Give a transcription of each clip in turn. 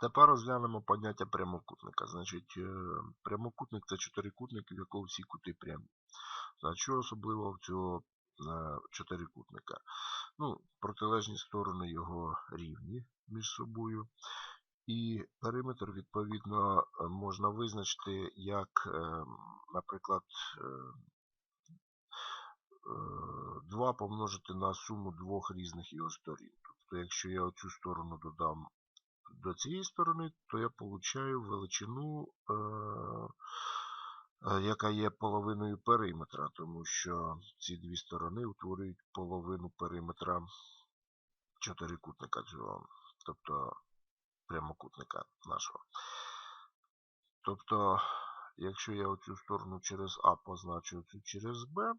Тепер розглянемо поняття прямокутника. Значить, е, прямокутник це чотирикутник, в якого всі кути прямі. Значить, що особливо в цього е, чотирикутника? Ну, протилежні сторони його рівні між собою. І периметр, відповідно, можна визначити як, е, наприклад, 2 помножити на суму двох різних його сторін. Тобто, якщо я оцю сторону додам до цієї сторони, то я получаю величину, е, е, яка є половиною периметра, тому що ці дві сторони утворюють половину периметра чотирикутника цього, тобто прямокутника нашого. Тобто, якщо я оцю сторону через А позначу цю через Б,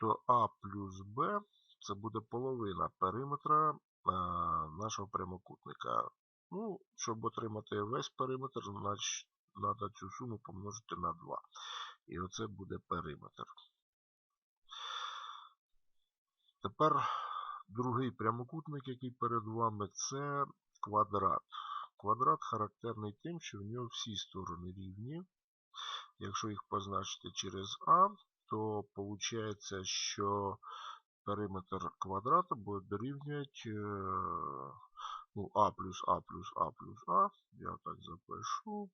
то А плюс Б це буде половина периметра е, нашого прямокутника. Ну, щоб отримати весь периметр, значить треба цю суму помножити на 2. І оце буде периметр. Тепер другий прямокутник, який перед вами, це квадрат. Квадрат характерний тим, що в нього всі сторони рівні. Якщо їх позначити через А, то виходить, що периметр квадрата буде дорівнювати е, ну, А плюс А плюс А плюс А. Я так запишу.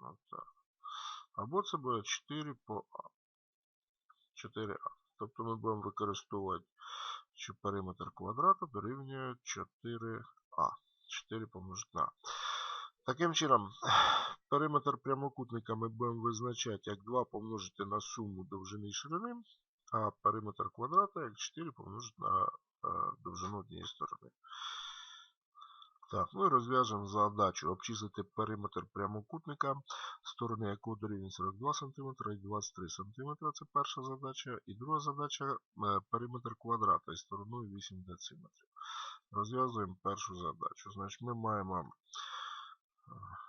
Отак. Або це буде 4 по А. 4А. Тобто ми будемо використовувати, що периметр квадрата дорівнює 4А. 4 помножити на А. Таким чином, периметр прямокутника ми будемо визначати як 2 помножити на суму довжини і ширини, а периметр квадрата як 4 помножити на довжину однієї сторони. Так, ну і розв'яжемо задачу. Обчислити периметр прямокутника, сторони якого дорівнює 42 см і 23 см. Це перша задача. І друга задача е, периметр квадрата із стороною 8 дм. Розв'язуємо першу задачу. Значить, ми маємо. Е,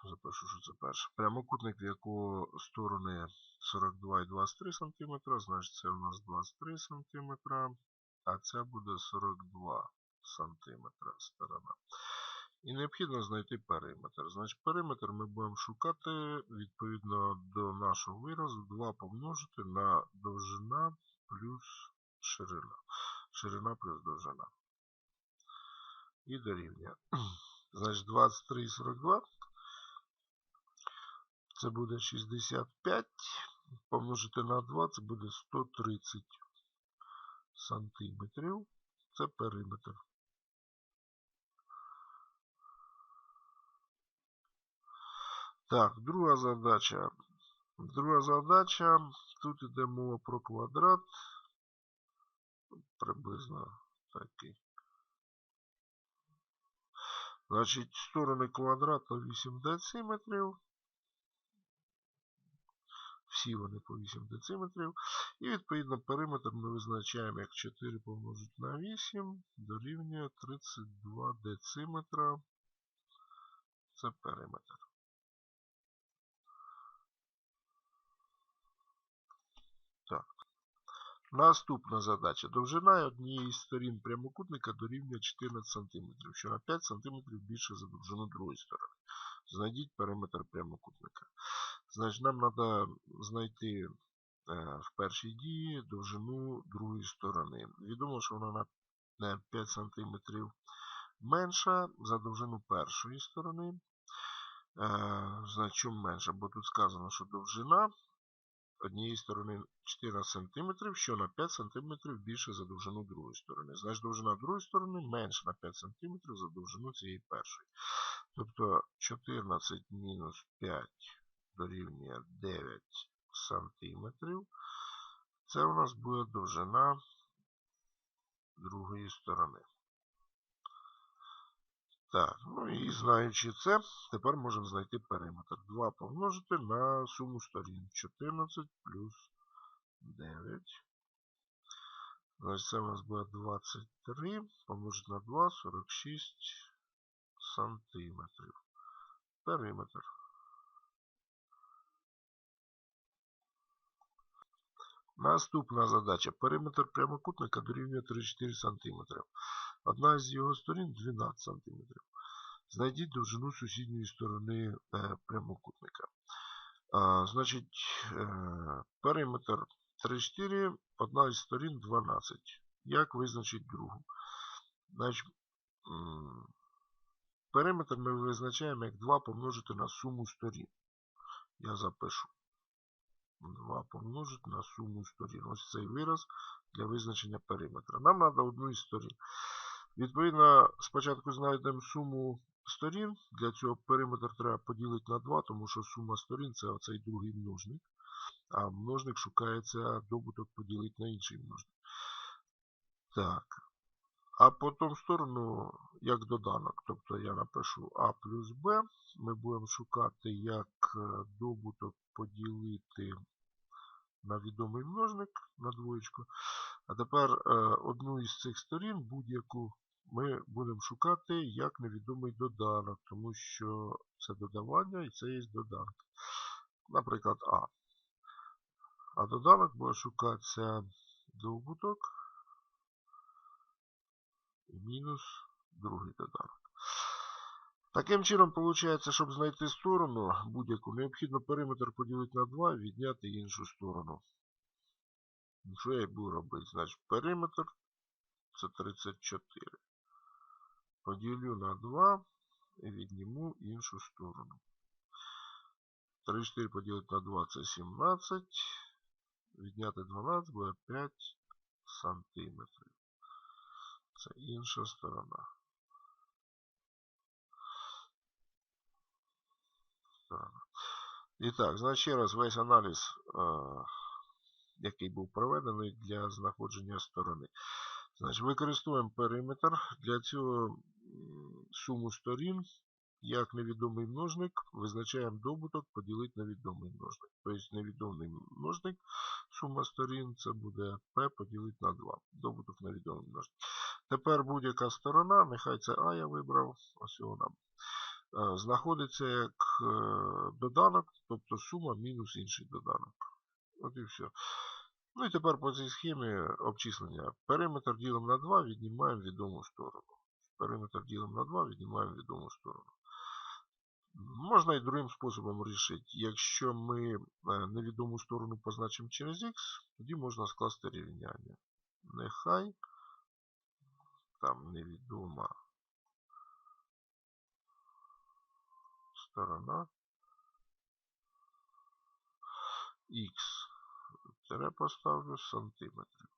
запишу, що це перше. Прямокутник, в якого сторони 42 і 23 см, значить це у нас 23 см а це буде 42 см сторона. І необхідно знайти периметр. Значить, периметр ми будемо шукати відповідно до нашого виразу 2 помножити на довжина плюс ширина. Ширина плюс довжина. І дорівнює. Значить, 23 і 42. Це буде 65. Помножити на 2, це буде 130 сантиметрів. Це периметр. Так, друга задача. Друга задача. Тут йде мова про квадрат. Приблизно такий. Значить, сторони квадрата 8 дециметрів всі вони по 8 дециметрів. І відповідно периметр ми визначаємо як 4 помножити на 8 дорівнює 32 дециметра. Це периметр. Так. Наступна задача. Довжина однієї з сторін прямокутника дорівнює 14 см, що на 5 см більше за довжину другої сторони. Знайдіть периметр прямокутника. Значить, нам треба знайти е, в першій дії довжину другої сторони. Відомо, що вона на 5 см менша за довжину першої сторони. Е, значить, чому менша? Бо тут сказано, що довжина однієї сторони 14 см, що на 5 см більше за довжину другої сторони. Значить, довжина другої сторони менша на 5 см за довжину цієї першої. Тобто 14 мінус 5 дорівнює 9 сантиметрів. Це у нас буде довжина другої сторони. Так, ну і знаючи це, тепер можемо знайти периметр. 2 помножити на суму сторін. 14 плюс 9. Значить, це у нас буде 23 помножити на 2, 46 сантиметрів. Периметр. Наступна задача. Периметр прямокутника дорівнює 34 см. Одна з його сторін 12 см. Знайдіть довжину сусідньої сторони е, прямокутника. А, Значить, е, периметр 3,4, одна із сторін 12. Як визначити другу? Значить, периметр ми визначаємо як 2 помножити на суму сторін. Я запишу. 2 помножити на суму сторін. Ось цей вираз для визначення периметра. Нам треба одну із сторін. Відповідно, спочатку знайдемо суму сторін. Для цього периметр треба поділити на 2, тому що сума сторін це оцей другий множник. А множник шукається добуток поділити на інший множник. Так. А по тому сторону, як доданок, тобто я напишу А плюс Б, ми будемо шукати, як е, добуток поділити на відомий множник на двоєчку. А тепер е, одну із цих сторін, будь-яку, ми будемо шукати як невідомий доданок, тому що це додавання і це є доданки. Наприклад, А. А доданок буде шукатися добуток і мінус другий доданок. Таким чином, виходить, щоб знайти сторону будь-яку, необхідно периметр поділити на 2 і відняти іншу сторону. Що я буду робити? Значить, периметр це 34. Поділю на 2 і відніму іншу сторону. 34 поділити на 2 це 17. Відняти 12 буде 5 сантиметрів. Це інша сторона. Сторона. І так, значить раз весь аналіз, е, який був проведений для знаходження сторони. Значить, Використовуємо периметр. Для цього суму сторін, як невідомий множник, визначаємо добуток поділити на відомий множник. Тобто невідомий множник, сума сторін, це буде P поділити на 2. Добуток на відомий множник. Тепер будь-яка сторона, нехай це А я вибрав, ось вона. Е, знаходиться як е, доданок, тобто сума мінус інший доданок. От і все. Ну і тепер по цій схемі обчислення. Периметр ділимо на 2, віднімаємо відому сторону. Периметр ділимо на 2, віднімаємо відому сторону. Можна і другим способом рішити. Якщо ми е, невідому сторону позначимо через х, тоді можна скласти рівняння. Нехай там невідома сторона Х. Тире поставлю сантиметрів.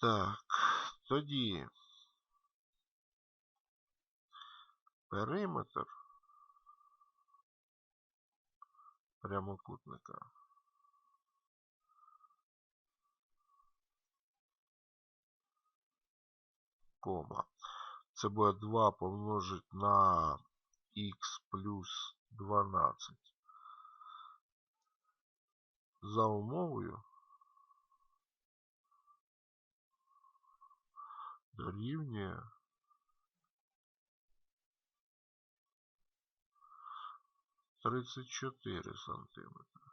Так, тоді периметр прямокутника кома. Це буде 2 помножить на х плюс 12 за умовою дорівнює тридцять чотири сантиметри.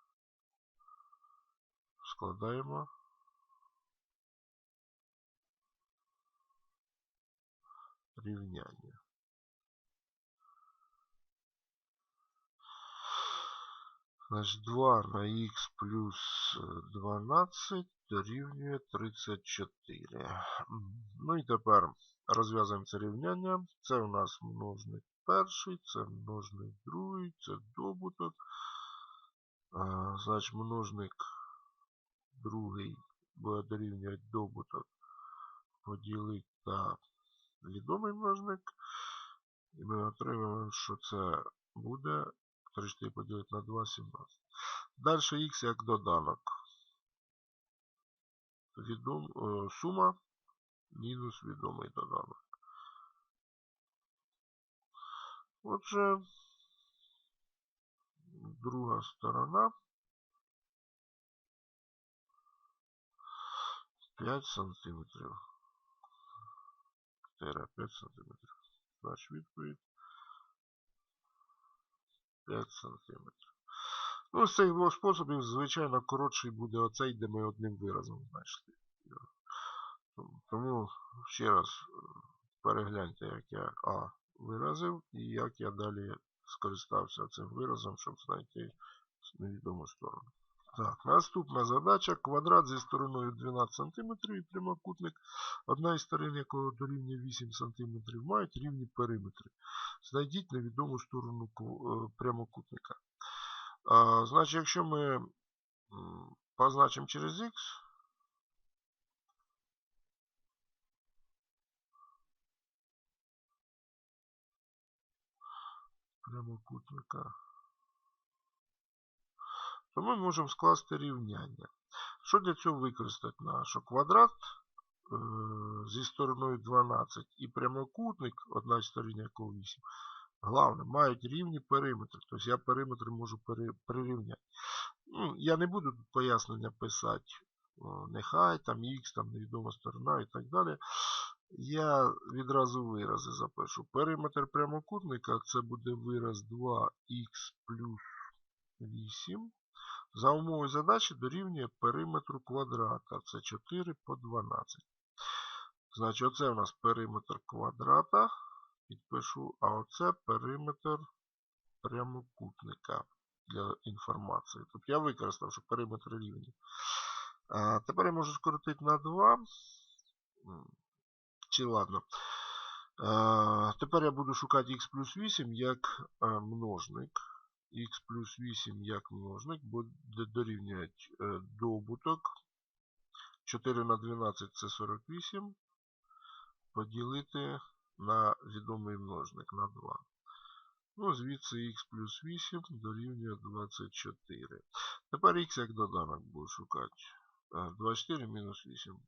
Складаємо рівняння. Значить 2 на х плюс 12 дорівнює 34. Ну і тепер розв'язуємо це рівняння. Це у нас множник перший, це множник другий, це добуток. Значить множник другий буде дорівнювати добуток поділити на відомий множник. І ми отримаємо, що це буде 34 поділити на 2, 17. Далі х як доданок. Відом, о, сума мінус відомий доданок. Отже, друга сторона 5 сантиметрів. 5 сантиметрів. Значить відповідь 5 см. Ну, з цих двох способів, звичайно, коротший буде оцей, де ми одним виразом знайшли. Тому- ще раз е, перегляньте, як я А виразив і як я далі скористався цим виразом, щоб знайти невідому сторону. Так, наступна задача. Квадрат зі стороною 12 см і прямокутник, одна із сторон якого дорівнює 8 см, мають рівні периметри. Знайдіть невідому сторону е, прямокутника. А, значить, якщо ми позначимо через х, прямокутника, то ми можемо скласти рівняння. Що для цього використати? На що квадрат е, зі стороною 12 і прямокутник, одна з сторін якого 8, головне, мають рівні периметри. Тобто я периметри можу прирівняти. Ну, я не буду тут пояснення писати. Нехай там х, там невідома сторона і так далі. Я відразу вирази запишу. Периметр прямокутника це буде вираз 2х плюс 8. За умовою задачі дорівнює периметру квадрата. Це 4 по 12. Значить, оце у нас периметр квадрата. Підпишу, а оце периметр прямокутника для інформації. Тобто я використав, що периметр рівні. А, тепер я можу скоротити на 2. Чи ладно. А, тепер я буду шукати х плюс 8 як а, множник. Х плюс 8 як множник буде дорівнювати е, добуток. 4 на 12 це 48. Поділити на відомий множник на 2. Ну, звідси х плюс 8 дорівнює 24. Тепер х як доданок буду шукати. 24 мінус 8.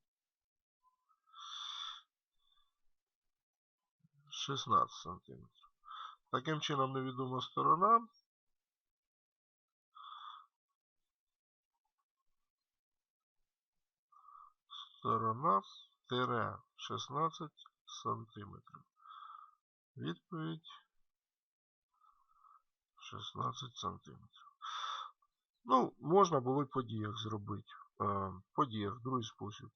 16 см. Таким чином невідома сторона. Сторона тире 16 см. Відповідь 16 см. Ну, можна було й по діях зробити. По діях, другий спосіб.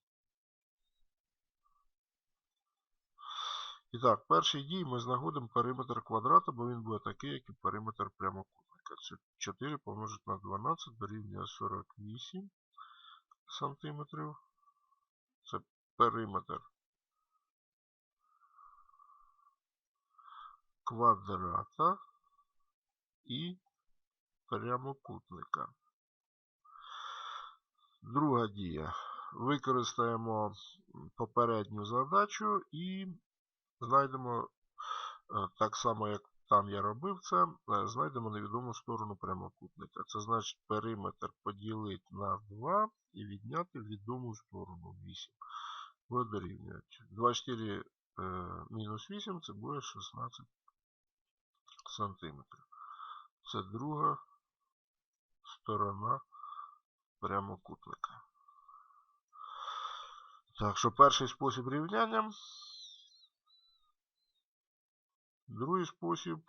І так, перший дій ми знаходимо периметр квадрата, бо він буде такий, як і периметр прямокутника. Це 4 помножити на 12 дорівнює 48 сантиметрів. Периметр квадрата і прямокутника. Друга дія. Використаємо попередню задачу і знайдемо е, так само, як там я робив це, е, знайдемо невідому сторону прямокутника. Це значить периметр поділити на 2 і відняти відому сторону 8. Буде дорівнювати. 24 е, мінус 8 це буде 16 сантиметрів. Це друга сторона прямокутника. Так що перший спосіб рівняння. Другий спосіб